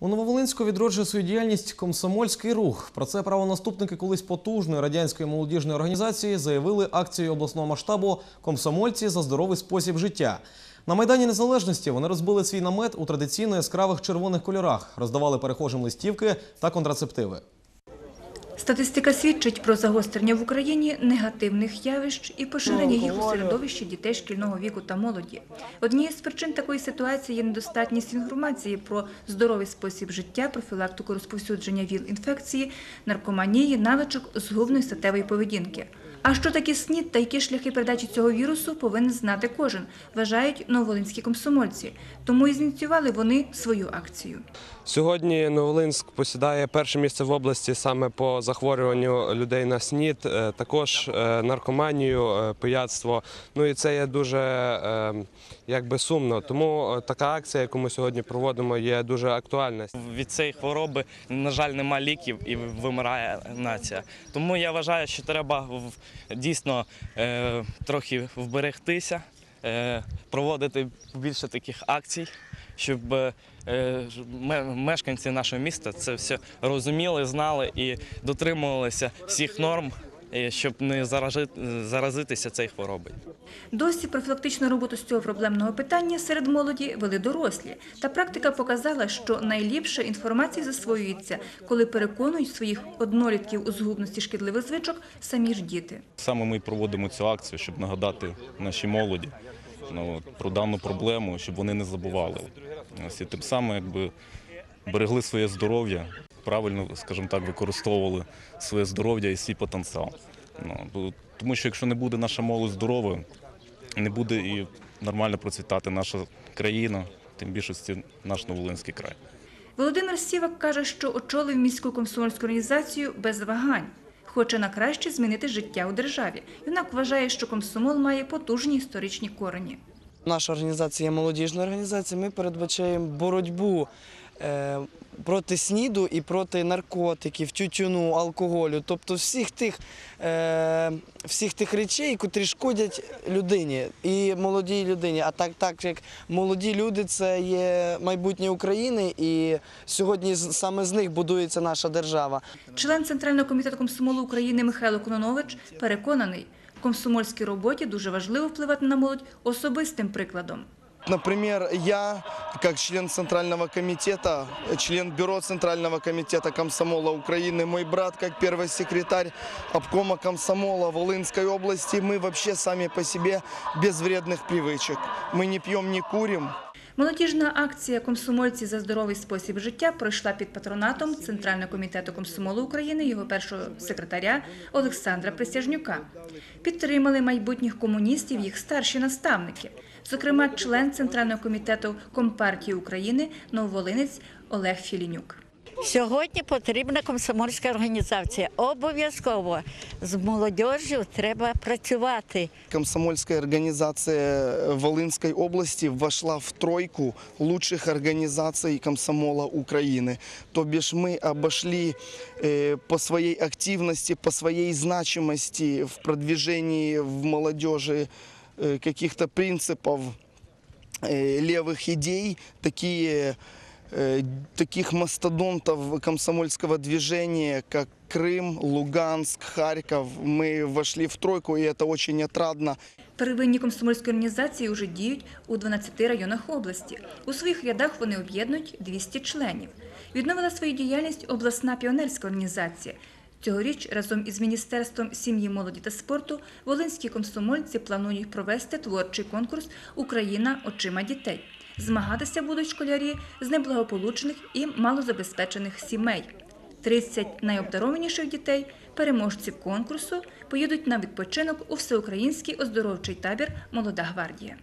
У Нововолинську відроджує свою діяльність комсомольський рух. Про це правонаступники колись потужної радянської молодіжної організації заявили акцією обласного масштабу Комсомольці за здоровий спосіб життя. На майдані Незалежності вони розбили свій намет у традиційно яскравих червоних кольорах, роздавали перехожим листівки та контрацептиви. Статистика свідчить про загострення в Україні негативних явищ і поширення їх у середовищі дітей шкільного віку та молоді. Однією з причин такої ситуації є недостатність інформації про здоровий спосіб життя, профілактику розповсюдження ВІЛ-інфекції, наркоманії, навичок згубної статевої поведінки. А що таке СНІД та які шляхи передачі цього вірусу, повинен знати кожен, вважають нововолинські комсомольці. Тому і зініціювали вони свою акцію. Сьогодні Новолинськ посідає перше місце в області саме по захворюванню людей на СНІД, е, також е, наркоманію, е, пияцтво. Ну і це є дуже якби сумно. Тому така акція, яку ми сьогодні проводимо, є дуже актуальна. від цієї хвороби, на жаль, нема ліків і вимирає нація. Тому я вважаю, що треба в- дійсно е, трохи вберегтися, е, проводити більше таких акцій, щоб е, мешканці нашого міста це все розуміли, знали і дотримувалися всіх норм, щоб не заразитися цією хворобою. Досі профілактичну роботу з цього проблемного питання серед молоді вели дорослі. Та практика показала, що найліпше інформація засвоюється, коли переконують своїх однолітків у згубності шкідливих звичок самі ж діти. Саме ми проводимо цю акцію, щоб нагадати нашій молоді ну, про дану проблему, щоб вони не забували. Ось, і тим самим якби берегли своє здоров'я, правильно, скажімо так, використовували своє здоров'я і свій потенціал. Ну, тому що якщо не буде наша молодь здоровою, не буде і нормально процвітати наша країна, тим більшості наш Новолинський край. Володимир Сівак каже, що очолив міську комсомольську організацію без вагань. Хоче на краще змінити життя у державі. Юнак вважає, що комсомол має потужні історичні корені. Наша організація є молодіжна організація. Ми передбачаємо боротьбу е, проти сніду і проти наркотиків, тютюну, алкоголю, тобто всіх тих, е, всіх тих речей, котрі шкодять людині і молодій людині. А так, так як молоді люди це є майбутнє України, і сьогодні саме з них будується наша держава. Член Центрального комітету комсомолу України Михайло Кононович переконаний, комсомольській роботі дуже важливо впливати на молодь особистим прикладом Например, я, как член Центрального комитета, член бюро Центрального комитета комсомола Украины, мой брат, как первый секретарь обкома комсомола Волынской области, мы вообще сами по себе без вредных привычек. Мы не пьем, не курим, Молодіжна акція Комсомольці за здоровий спосіб життя пройшла під патронатом Центрального комітету комсомолу України, його першого секретаря Олександра Присяжнюка. Підтримали майбутніх комуністів їх старші наставники, зокрема, член Центрального комітету Компартії України Нововолинець Олег Філінюк. Сьогодні потрібна комсомольська організація. Обов'язково з молодіжю треба працювати. Комсомольская организация Волынской области вошла в тройку лучших организаций комсомола Украины. То бишь мы обошли э, по своей активности, по своей значимости в продвижении в молодежи э, каких-то принципов, э, левых идей, такие э, таких мастодонтов комсомольского движения, как Крым, Луганск, Харьков. Мы вошли в тройку, и это очень отрадно. Первинні комсомольські організації вже діють у 12 районах області. У своїх рядах вони об'єднують 200 членів. Відновила свою діяльність обласна піонерська організація. Цьогоріч разом із Міністерством сім'ї, молоді та спорту волинські комсомольці планують провести творчий конкурс Україна очима дітей. Змагатися будуть школярі з неблагополучних і малозабезпечених сімей. 30 найобдарованіших дітей, переможці конкурсу, поїдуть на відпочинок у всеукраїнський оздоровчий табір Молода гвардія.